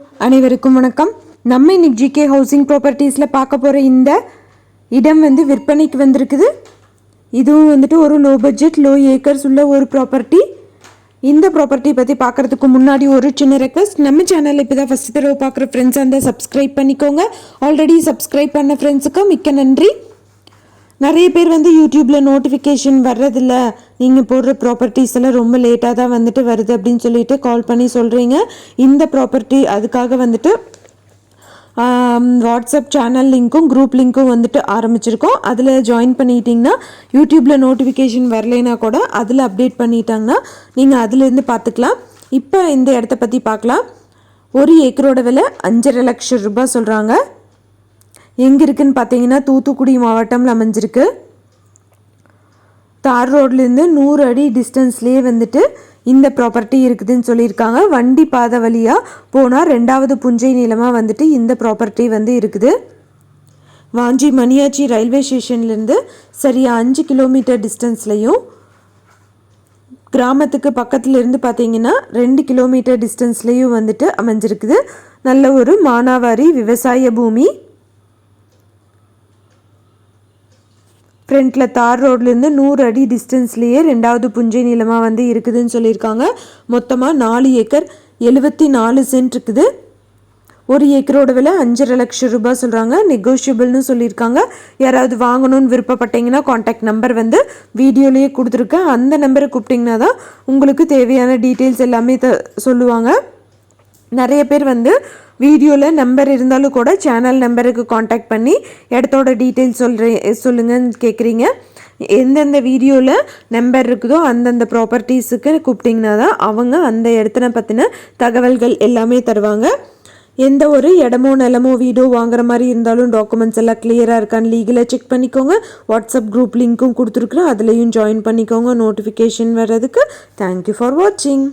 அனைவருக்கும் வணக்கம். நம்ம இன்னைக்கு ஜிகே ஹவுசிங் ப்ராப்பர்ட்டிஸில் பார்க்க போகிற இந்த இடம் வந்து விற்பனைக்கு வந்திருக்குது. இதுவும் வந்துட்டு ஒரு லோ பட்ஜெட் லோ ஏக்கர்ஸ் உள்ள ஒரு ப்ராப்பர்ட்டி இந்த ப்ராப்பர்ட்டி பற்றி பார்க்குறதுக்கு முன்னாடி ஒரு சின்ன ரெக்வஸ்ட் நம்ம சேனல் இப்போ தான் ஃபஸ்ட் தடவை பார்க்குற ஃப்ரெண்ட்ஸ் அந்த சப்ஸ்கிரைப் பண்ணிக்கோங்க. ஆல்ரெடி சப்ஸ்கிரைப் பண்ண ஃப்ரெண்ட்ஸுக்கு மிக்க நன்றி. நிறைய பேர் வந்து யூடியூப்பில் நோட்டிஃபிகேஷன் வர்றதில்ல. நீங்கள் போடுற ப்ராப்பர்ட்டிஸ் எல்லாம் ரொம்ப லேட்டாக தான் வந்துட்டு வருது அப்படின்னு சொல்லிட்டு கால் பண்ணி சொல்கிறீங்க இந்த ப்ராப்பர்ட்டி அதுக்காக வந்துட்டு வாட்ஸ்அப் சேனல் லிங்க்கும் குரூப் லிங்க்கும் வந்துட்டு ஆரம்பிச்சிருக்கோம். அதில் ஜாயின் பண்ணிட்டீங்கன்னா யூடியூப்பில் நோட்டிஃபிகேஷன் வரலைன்னா கூட அதில் அப்டேட் பண்ணிட்டாங்கன்னா நீங்கள் அதுலேருந்து பார்த்துக்கலாம். இப்போ இந்த இடத்த பற்றி பார்க்கலாம். ஒரு ஏக்கரோட விலை அஞ்சரை லட்சம் ரூபாய் சொல்கிறாங்க எங்கே இருக்குதுன்னு பார்த்தீங்கன்னா தூத்துக்குடி மாவட்டம்ல அமைஞ்சிருக்கு. தார் ரோட்லேருந்து நூறு அடி டிஸ்டன்ஸ்லேயே வந்துட்டு இந்த ப்ராப்பர்ட்டி இருக்குதுன்னு சொல்லியிருக்காங்க. வண்டி பாதை வழியாக போனால் ரெண்டாவது புஞ்சை நிலமாக வந்துட்டு இந்த ப்ராப்பர்ட்டி வந்து இருக்குது. வாஞ்சி மணியாச்சி ரயில்வே ஸ்டேஷன்லேருந்து சரியாக அஞ்சு கிலோமீட்டர் டிஸ்டன்ஸ்லையும் கிராமத்துக்கு பக்கத்தில் இருந்து பார்த்தீங்கன்னா ரெண்டு கிலோமீட்டர் டிஸ்டன்ஸ்லேயும் வந்துட்டு அமைஞ்சிருக்குது. நல்ல ஒரு மானாவாரி விவசாய பூமி. ஃப்ரண்ட்டில் தார் ரோட்லேருந்து நூறு அடி டிஸ்டன்ஸ்லேயே ரெண்டாவது புஞ்சை நிலமாக வந்து இருக்குதுன்னு சொல்லியிருக்காங்க. மொத்தமாக நாலு ஏக்கர் எழுபத்தி நாலு சென்ட் இருக்குது. ஒரு ஏக்கரோட விலை அஞ்சரை லட்சம் ரூபாய் சொல்கிறாங்க நெகோஷியபிள்னு சொல்லியிருக்காங்க. யாராவது வாங்கணும்னு விருப்பப்பட்டீங்கன்னா காண்டாக்ட் நம்பர் வந்து வீடியோலேயே கொடுத்துருக்கேன் அந்த நம்பரை கூப்பிட்டிங்கன்னா தான் உங்களுக்கு தேவையான டீட்டெயில்ஸ் எல்லாமே த சொல்லுவாங்க. நிறைய பேர் வந்து வீடியோவில் நம்பர் இருந்தாலும் கூட சேனல் நம்பருக்கு காண்டாக்ட் பண்ணி இடத்தோட டீட்டெயில்ஸ் சொல்கிறேன் சொல்லுங்கன்னு கேட்குறீங்க எந்தெந்த வீடியோவில் நம்பர் இருக்குதோ அந்தந்த ப்ராப்பர்ட்டிஸுக்கு கூப்பிட்டிங்கன்னா தான் அவங்க அந்த இடத்துல பற்றின தகவல்கள் எல்லாமே தருவாங்க. எந்த ஒரு இடமோ நிலமோ வீடோ வாங்குற மாதிரி இருந்தாலும் டாக்குமெண்ட்ஸ் எல்லாம் கிளியராக இருக்கான்னு லீகலாக செக் பண்ணிக்கோங்க. வாட்ஸ்அப் குரூப் லிங்க்கும் கொடுத்துருக்குறேன். அதுலேயும் ஜாயின் பண்ணிக்கோங்க. நோட்டிஃபிகேஷன் வர்றதுக்கு தேங்க்யூ ஃபார் வாட்சிங்